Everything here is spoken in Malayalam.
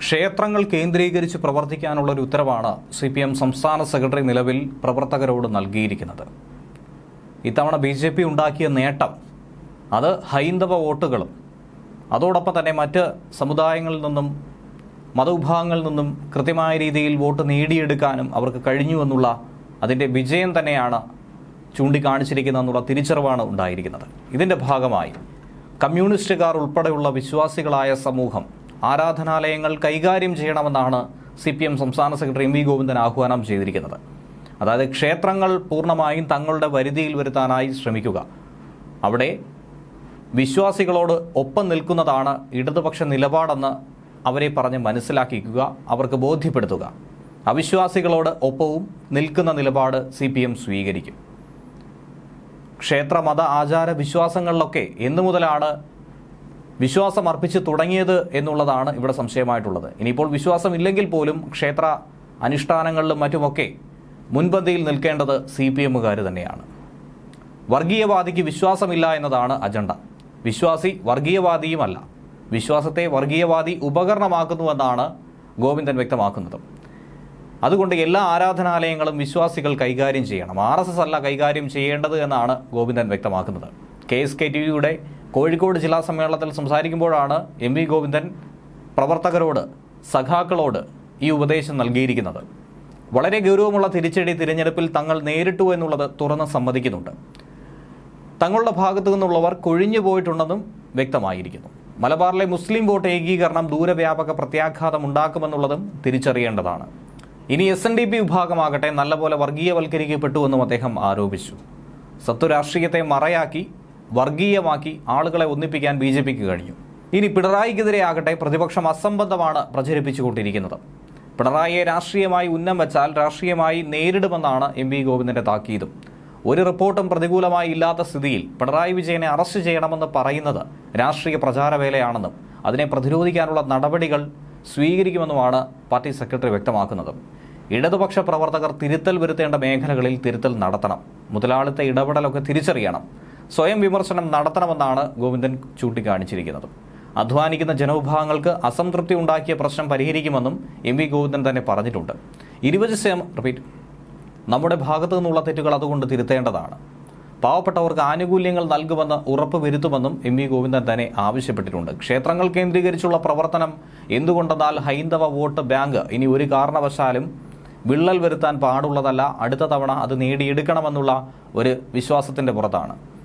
ക്ഷേത്രങ്ങൾ കേന്ദ്രീകരിച്ച് പ്രവർത്തിക്കാനുള്ള ഒരു ഉത്തരവാണ് സി പി എം സംസ്ഥാന സെക്രട്ടറി നിലവിൽ പ്രവർത്തകരോട് നൽകിയിരിക്കുന്നത്. ഇത്തവണ ബി ജെ പി ഉണ്ടാക്കിയ നേട്ടം അത് ഹൈന്ദവ വോട്ടുകളും അതോടൊപ്പം തന്നെ മറ്റ് സമുദായങ്ങളിൽ നിന്നും മതവിഭാഗങ്ങളിൽ നിന്നും കൃത്യമായ രീതിയിൽ വോട്ട് നേടിയെടുക്കാനും അവർക്ക് കഴിഞ്ഞു എന്നുള്ള അതിന്റെ വിജയം തന്നെയാണ് ചൂണ്ടിക്കാണിച്ചിരിക്കുന്നതെന്നുള്ള തിരിച്ചറിവാണ് ഉണ്ടായിരിക്കുന്നത്. ഇതിന്റെ ഭാഗമായി കമ്മ്യൂണിസ്റ്റുകാർ ഉൾപ്പെടെയുള്ള വിശ്വാസികളായ സമൂഹം ആരാധനാലയങ്ങൾ കൈകാര്യം ചെയ്യണമെന്നാണ് സി പി എം സംസ്ഥാന സെക്രട്ടറി എം വി ഗോവിന്ദൻ ആഹ്വാനം ചെയ്തിരിക്കുന്നത്. അതായത് ക്ഷേത്രങ്ങൾ പൂർണമായും തങ്ങളുടെ വരുതിയിൽ വരുത്താനായി ശ്രമിക്കുക. അവിടെ വിശ്വാസികളോട് ഒപ്പം നിൽക്കുന്നതാണ് ഇടതുപക്ഷ നിലപാടെന്ന് അവരെ പറഞ്ഞ് മനസ്സിലാക്കിക്കുക അവർക്ക് ബോധ്യപ്പെടുത്തുക. അവിശ്വാസികളോട് ഒപ്പവും നിൽക്കുന്ന നിലപാട് സി പി എം സ്വീകരിക്കും. ക്ഷേത്ര മത ആചാര വിശ്വാസങ്ങളിലൊക്കെ എന്നു മുതലാണ് വിശ്വാസം അർപ്പിച്ച് തുടങ്ങിയത് എന്നുള്ളതാണ് ഇവിടെ സംശയമായിട്ടുള്ളത്. ഇനിയിപ്പോൾ വിശ്വാസം ഇല്ലെങ്കിൽ പോലും ക്ഷേത്ര അനുഷ്ഠാനങ്ങളിലും മറ്റുമൊക്കെ മുൻപന്തിയിൽ നിൽക്കേണ്ടത് സി പി എമ്മുകാർ തന്നെയാണ്. വർഗീയവാദിക്ക് വിശ്വാസമില്ല എന്നതാണ് അജണ്ട. വിശ്വാസി വർഗീയവാദിയുമല്ല. വിശ്വാസത്തെ വർഗീയവാദി ഉപകരണമാക്കുന്നുവെന്നാണ് ഗോവിന്ദൻ വ്യക്തമാക്കുന്നത്. അതുകൊണ്ട് എല്ലാ ആരാധനാലയങ്ങളും വിശ്വാസികൾ കൈകാര്യം ചെയ്യണം. ആർ അല്ല കൈകാര്യം ചെയ്യേണ്ടത് എന്നാണ് ഗോവിന്ദൻ വ്യക്തമാക്കുന്നത്. കെ എസ് കെ ടി യുടെ കോഴിക്കോട് ജില്ലാ സമ്മേളനത്തിൽ സംസാരിക്കുമ്പോഴാണ് എം വി ഗോവിന്ദൻ പ്രവർത്തകരോട് സഖാക്കളോട് ഈ ഉപദേശം നൽകിയിരിക്കുന്നത്. വളരെ ഗൗരവമുള്ള തിരിച്ചടി തിരഞ്ഞെടുപ്പിൽ തങ്ങൾ നേരിട്ടു എന്നുള്ളത് തുറന്ന് സമ്മതിക്കുന്നുണ്ട്. തങ്ങളുടെ ഭാഗത്തു നിന്നുള്ളവർ കൊഴിഞ്ഞു പോയിട്ടുണ്ടെന്നും വ്യക്തമായിരിക്കുന്നു. മലബാറിലെ മുസ്ലിം വോട്ട് ഏകീകരണം ദൂരവ്യാപക പ്രത്യാഘാതം ഉണ്ടാക്കുമെന്നുള്ളതും തിരിച്ചറിയേണ്ടതാണ്. ഇനി എസ് എൻ ഡി പി വിഭാഗമാകട്ടെ നല്ലപോലെ വർഗീയവൽക്കരിക്കപ്പെട്ടുവെന്നും അദ്ദേഹം ആരോപിച്ചു. സത്വരാഷ്ട്രീയത്തെ മറയാക്കി വർഗീയമാക്കി ആളുകളെ ഒന്നിപ്പിക്കാൻ ബി ജെ പിക്ക് കഴിഞ്ഞു. ഇനി പിണറായിക്കെതിരെ ആകട്ടെ പ്രതിപക്ഷം അസംബന്ധമാണ് പ്രചരിപ്പിച്ചുകൊണ്ടിരിക്കുന്നത്. പിണറായിയെ രാഷ്ട്രീയമായി ഉന്നം വെച്ചാൽ രാഷ്ട്രീയമായി നേരിടുമെന്നാണ് എം വി ഗോവിന്ദന്റെ താക്കീതും. ഒരു റിപ്പോർട്ടും പ്രതികൂലമായി ഇല്ലാത്ത സ്ഥിതിയിൽ പിണറായി വിജയനെ അറസ്റ്റ് ചെയ്യണമെന്ന് പറയുന്നത് രാഷ്ട്രീയ പ്രചാരവേലയാണെന്നും അതിനെ പ്രതിരോധിക്കാനുള്ള നടപടികൾ സ്വീകരിക്കുമെന്നുമാണ് പാർട്ടി സെക്രട്ടറി വ്യക്തമാക്കുന്നത്. ഇടതുപക്ഷ പ്രവർത്തകർ തിരുത്തൽ വരുത്തേണ്ട മേഖലകളിൽ തിരുത്തൽ നടത്തണം. മുതലാളിത്ത ഇടപെടലൊക്കെ തിരിച്ചറിയണം. സ്വയം വിമർശനം നടത്തണമെന്നാണ് ഗോവിന്ദൻ ചൂണ്ടിക്കാണിച്ചിരിക്കുന്നത്. അധ്വാനിക്കുന്ന ജനവിഭാഗങ്ങൾക്ക് അസംതൃപ്തി ഉണ്ടാക്കിയ പ്രശ്നം പരിഹരിക്കുമെന്നും എം വി ഗോവിന്ദൻ തന്നെ പറഞ്ഞിട്ടുണ്ട്. ഇരുപത് ശതം റിപ്പീറ്റ് നമ്മുടെ ഭാഗത്തു നിന്നുള്ള തെറ്റുകൾ അതുകൊണ്ട് തിരുത്തേണ്ടതാണ്. പാവപ്പെട്ടവർക്ക് ആനുകൂല്യങ്ങൾ നൽകുമെന്ന് ഉറപ്പ് വരുത്തുമെന്നും എം വി ഗോവിന്ദൻ തന്നെ ആവശ്യപ്പെട്ടിട്ടുണ്ട്. ക്ഷേത്രങ്ങൾ കേന്ദ്രീകരിച്ചുള്ള പ്രവർത്തനം എന്തുകൊണ്ടെന്നാൽ ഹൈന്ദവ വോട്ട് ബാങ്ക് ഇനി ഒരു കാരണവശാലും വിള്ളൽ വരുത്താൻ പാടുള്ളതല്ല. അടുത്ത തവണ അത് നേടിയെടുക്കണമെന്നുള്ള ഒരു വിശ്വാസത്തിന്റെ പുറത്താണ്.